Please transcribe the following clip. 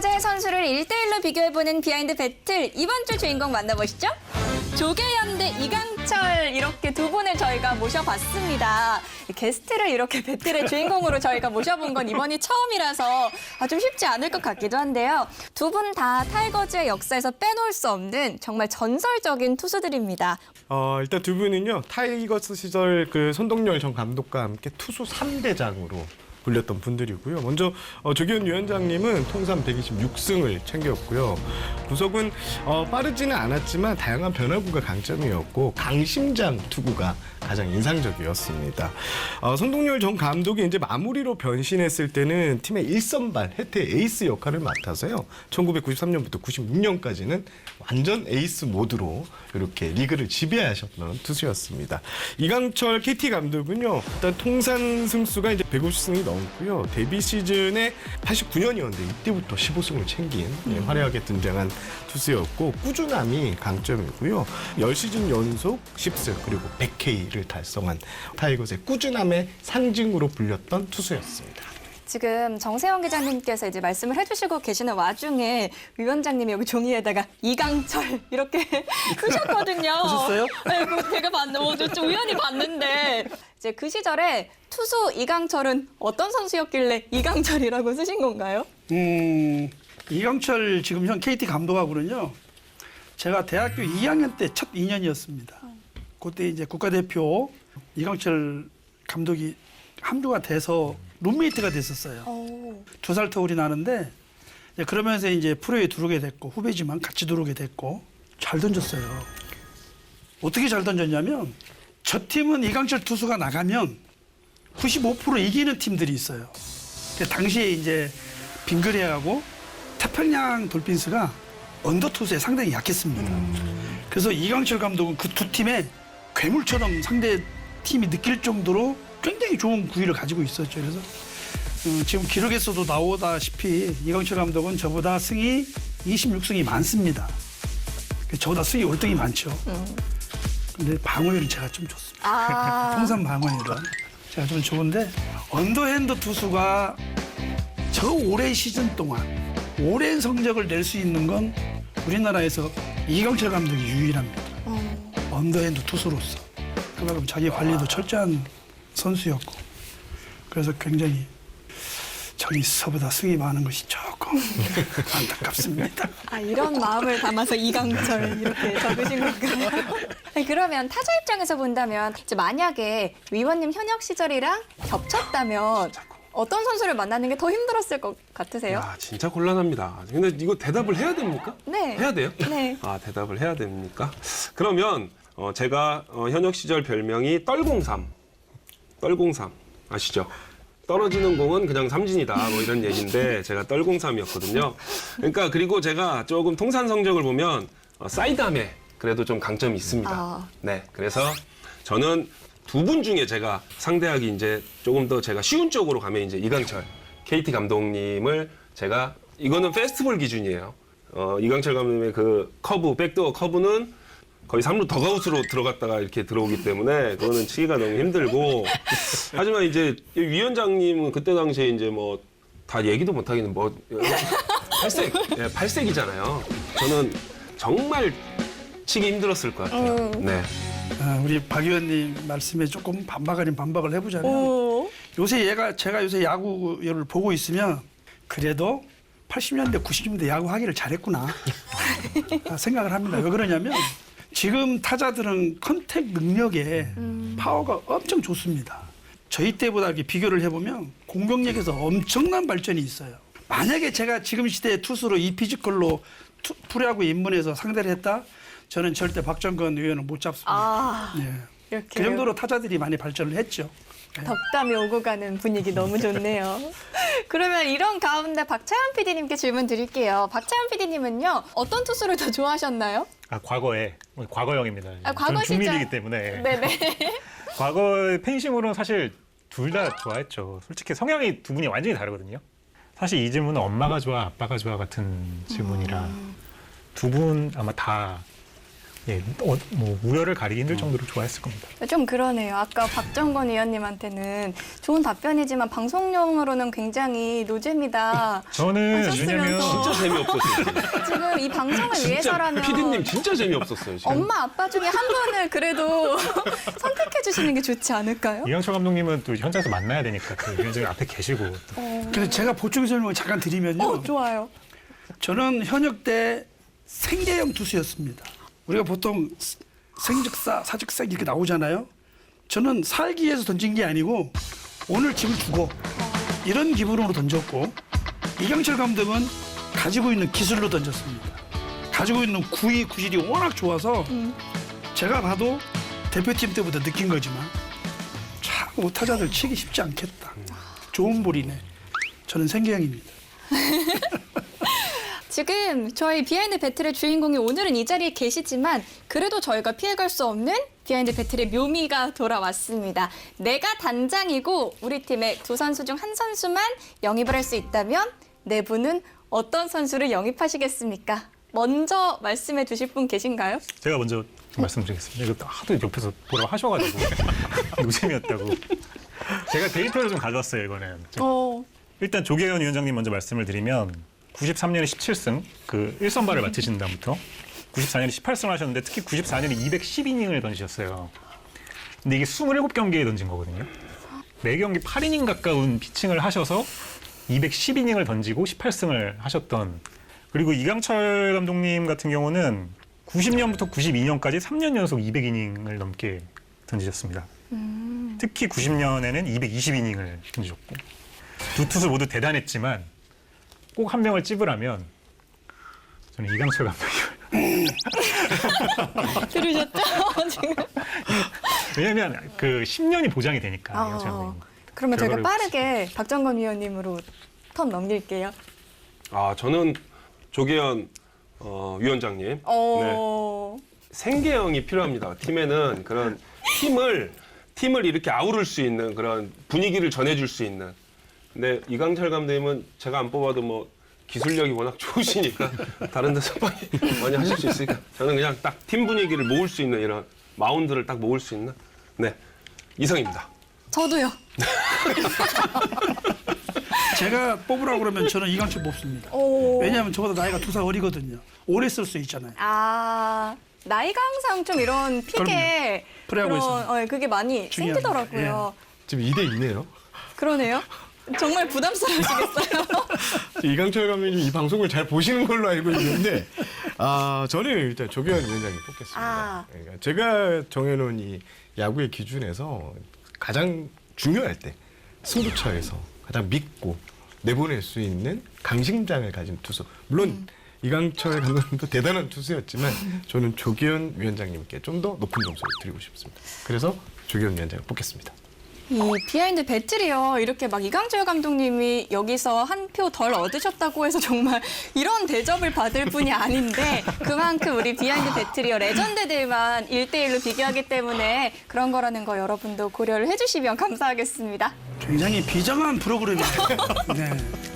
타자의 선수를 1대1로 비교해보는 비하인드 배틀 이번 주 주인공 만나보시죠. 조계현 대 이강철 이렇게 두 분을 저희가 모셔봤습니다. 게스트를 이렇게 배틀의 주인공으로 저희가 모셔본 건 이번이 처음이라서 아, 좀 쉽지 않을 것 같기도 한데요. 두 분 다 타이거즈의 역사에서 빼놓을 수 없는 정말 전설적인 투수들입니다. 어, 일단 두 분은요 타이거스 시절 그 손동열 전 감독과 함께 투수 3대장으로 불렸던 분들이고요. 먼저 어, 조기현 위원장님은 통산 126승을 챙겼고요. 구석은 어, 빠르지는 않았지만 다양한 변화구가 강점이었고 강심장 투구가 가장 인상적이었습니다. 어, 손동열 전 감독이 이제 마무리로 변신했을 때는 팀의 일선발 혜태 에이스 역할을 맡아서요. 1993년부터 96년까지는 완전 에이스 모드로 이렇게 리그를 지배하셨던 투수였습니다. 이강철 KT 감독은요. 일단 통산 승수가 이제 150승이 넘고요. 데뷔 시즌에 89년이었는데 이때부터 15승을 챙긴 예, 화려하게 등장한 투수였고 꾸준함이 강점이고요. 10시즌 연속 10승 그리고 100K를 달성한 타이거즈의 꾸준함의 상징으로 불렸던 투수였습니다. 지금 정세영 기자님께서 이제 말씀을 해주시고 계시는 와중에 위원장님이 여기 종이에다가 이강철 이렇게 쓰셨거든요. 보셨어요? 네, 그거 제가 봤는데, 어, 저좀 우연히 봤는데 이제 그 시절에 투수 이강철은 어떤 선수였길래 이강철이라고 쓰신 건가요? 음, 이강철 지금 현 KT 감독하고는요. 제가 대학교 2학년 때 첫 인연이었습니다. 그때 이제 국가대표 이강철 감독이 합류가 돼서 룸메이트가 됐었어요. 오. 두살 터울이 나는데 그러면서 이제 프로에 들어오게 됐고 후배지만 같이 들어오게 됐고 잘 던졌어요. 어떻게 잘 던졌냐면 저 팀은 이강철 투수가 나가면 95% 이기는 팀들이 있어요. 당시에 이제 빙그레하고 태평양 돌핀스가 언더 투수에 상당히 약했습니다. 그래서 이강철 감독은 그 두 팀에 괴물처럼 상대 팀이 느낄 정도로 굉장히 좋은 구위를 가지고 있었죠. 그래서 음, 지금 기록에서도 나오다시피 이강철 감독은 저보다 승이 26승이 많습니다. 저보다 승이 월등히 많죠. 근데 방어율은 제가 좀 좋습니다. 아. 통산 방어율은 제가 좀 좋은데 언더핸드 투수가 저 오랜 시즌 동안 오랜 성적을 낼 수 있는 건 우리나라에서 이강철 감독이 유일합니다. 언더핸드 투수로서 그만큼 자기 관리도 철저한 선수였고 그래서 굉장히 저기 저보다 승이 많은 것이 조금 안타깝습니다. 아, 이런 마음을 담아서 이강철 이렇게 적으신 건가요? 아니, 그러면 타자 입장에서 본다면 이제 만약에 위원님 현역 시절이랑 겹쳤다면 어떤 선수를 만나는 게 더 힘들었을 것 같으세요? 야, 진짜 곤란합니다. 근데 이거 대답을 해야 됩니까? 네. 해야 돼요? 네. 아, 대답을 해야 됩니까? 그러면 어, 제가 어, 현역 시절 별명이 떨공삼. 떨공삼. 아시죠? 떨어지는 공은 그냥 삼진이다. 뭐 이런 얘기인데 제가 떨공삼이었거든요. 그러니까 그리고 제가 조금 통산 성적을 보면 어, 사이드함에 그래도 좀 강점이 있습니다. 아. 네. 그래서 저는 두 분 중에 제가 상대하기 이제 조금 더 제가 쉬운 쪽으로 가면 이제 이강철 KT 감독님을 제가 이거는 페스티벌 기준이에요. 어, 이강철 감독님의 그 커브 백도어 커브는 거의 3루 더가웃으로 들어갔다가 이렇게 들어오기 때문에 그거는 치기가 너무 힘들고 하지만 이제 이 위원장님은 그때 당시에 이제 뭐 다 얘기도 못 하기는 뭐 팔색 예, 팔색이잖아요. 저는 정말 치기 힘들었을 것 같아요. 네. 아, 우리 박 의원님 말씀에 조금 반박 아닌 반박을 해보자면 오. 요새 얘가 제가 요새 야구를 보고 있으면 그래도 80년대 90년대 야구 하기를 잘했구나 아, 생각을 합니다. 왜 그러냐면 지금 타자들은 컨택 능력에 파워가 엄청 좋습니다. 저희 때보다 이렇게 비교를 해보면 공격력에서 엄청난 발전이 있어요. 만약에 제가 지금 시대의 투수로 이 피지컬로 투- 프로야구 입문해서 상대를 했다? 저는 절대 박정건 의원은 못 잡습니다. 아, 네. 이렇게. 그 정도로 타자들이 많이 발전을 했죠. 덕담이 오고 가는 분위기 너무 좋네요. 그러면 이런 가운데 박차현 PD님께 질문 드릴게요. 박차현 PD님은요, 어떤 투수를 더 좋아하셨나요? 아 과거에 과거형입니다. 아, 과거 시절. 때문에 네네. 과거의 팬심으로는 사실 둘 다 좋아했죠. 솔직히 성향이 두 분이 완전히 다르거든요. 사실 이 질문은 엄마가 좋아, 아빠가 좋아 같은 질문이라 두 분 아마 다 예, 어, 뭐 우열을 가리기 힘들 정도로 좋아했을 겁니다. 좀 그러네요. 아까 박정건 의원님한테는 좋은 답변이지만 방송용으로는 굉장히 노잼이다. 저는 하셨으면서. 왜냐면 진짜 재미없었어요. 지금 이 방송을 진짜 위해서라면 피디님 진짜 재미없었어요. 지금. 엄마 아빠 중에 한 분을 그래도 선택해 주시는 게 좋지 않을까요? 이강철 감독님은 또 현장에서 만나야 되니까 그 위원장님 앞에 계시고 또 그래서 제가 보충 설명을 잠깐 드리면요. 어 좋아요. 저는 현역 때 생계형 투수였습니다. 우리가 보통 생즉사, 사즉사 이렇게 나오잖아요. 저는 살기 위해서 던진 게 아니고 오늘 집을 주고 이런 기분으로 던졌고 이경철 감독은 가지고 있는 기술로 던졌습니다. 가지고 있는 구위 구실이 워낙 좋아서 제가 봐도 대표팀 때부터 느낀 거지만 참 타자들 치기 쉽지 않겠다. 좋은 볼이네. 저는 생계형입니다. 지금 저희 비하인드 배틀의 주인공이 오늘은 이 자리에 계시지만 그래도 저희가 피해갈 수 없는 비하인드 배틀의 묘미가 돌아왔습니다. 내가 단장이고 우리 팀의 두 선수 중 한 선수만 영입을 할 수 있다면 네 분은 어떤 선수를 영입하시겠습니까? 먼저 말씀해 주실 분 계신가요? 제가 먼저 말씀드리겠습니다. 이거 하도 옆에서 보라고 하셔가지고 노잼이었다고. 제가 데이터를 좀 가져왔어요 이거는. 어, 일단 조계현 위원장님 먼저 말씀을 드리면 93년에 17승 그 1선발을 맡으신 다음부터 94년에 18승을 하셨는데 특히 94년에 210이닝을 던지셨어요. 근데 이게 27경기에 던진 거거든요. 매 경기 8이닝 가까운 피칭을 하셔서 210이닝을 던지고 18승을 하셨던 그리고 이강철 감독님 같은 경우는 90년부터 92년까지 3년 연속 200이닝을 넘게 던지셨습니다. 특히 90년에는 220이닝을 던지셨고 두 투수 모두 대단했지만 꼭 한 명을 찝으라면 저는 이강철 감독이요. 들으셨죠? 지금. 왜냐하면 그 10년이 보장이 되니까 아, 이강철 감독님. 그러면 결과를 빠르게 박정건 위원님으로 턴 넘길게요. 아 저는 조계현 어, 위원장님. 네. 어, 생계형이 필요합니다. 팀에는 그런 팀을 팀을 이렇게 아우를 수 있는 그런 분위기를 전해줄 수 있는. 근데 이강철 감독님은 제가 안 뽑아도 뭐 기술력이 워낙 좋으시니까 다른 데서 많이, 많이 하실 수 있으니까 저는 그냥 딱 팀 분위기를 모을 수 있는 이런 마운드를 딱 모을 수 있는 네 이상입니다. 저도요. 제가 뽑으라고 그러면 저는 이강철 뽑습니다. 오. 왜냐하면 저보다 나이가 두 살 어리거든요. 오래 쓸 수 있잖아요. 아 나이가 항상 좀 이런 픽에 프레하고 있어요. 어, 그게 많이 중요합니다. 생기더라고요. 지금 2대 2네요. 그러네요. 정말 부담스러우시겠어요. 이강철 감독님 이 방송을 잘 보시는 걸로 알고 있는데 아 저는 일단 조규현 위원장님 뽑겠습니다. 아. 그러니까 제가 정해놓은 이 야구의 기준에서 가장 중요할 때 승부처에서 가장 믿고 내보낼 수 있는 강심장을 가진 투수. 물론 이강철 감독님도 대단한 투수였지만 저는 조기현 위원장님께 좀 더 높은 점수를 드리고 싶습니다. 그래서 조기현 위원장을 뽑겠습니다. 이 비하인드 배틀이요. 이렇게 막 이강철 감독님이 여기서 한 표 덜 얻으셨다고 해서 정말 이런 대접을 받을 분이 아닌데 그만큼 우리 비하인드 배틀이요. 레전드들만 1대1로 비교하기 때문에 그런 거라는 거 여러분도 고려를 해주시면 감사하겠습니다. 굉장히 비장한 프로그램이에요. 네.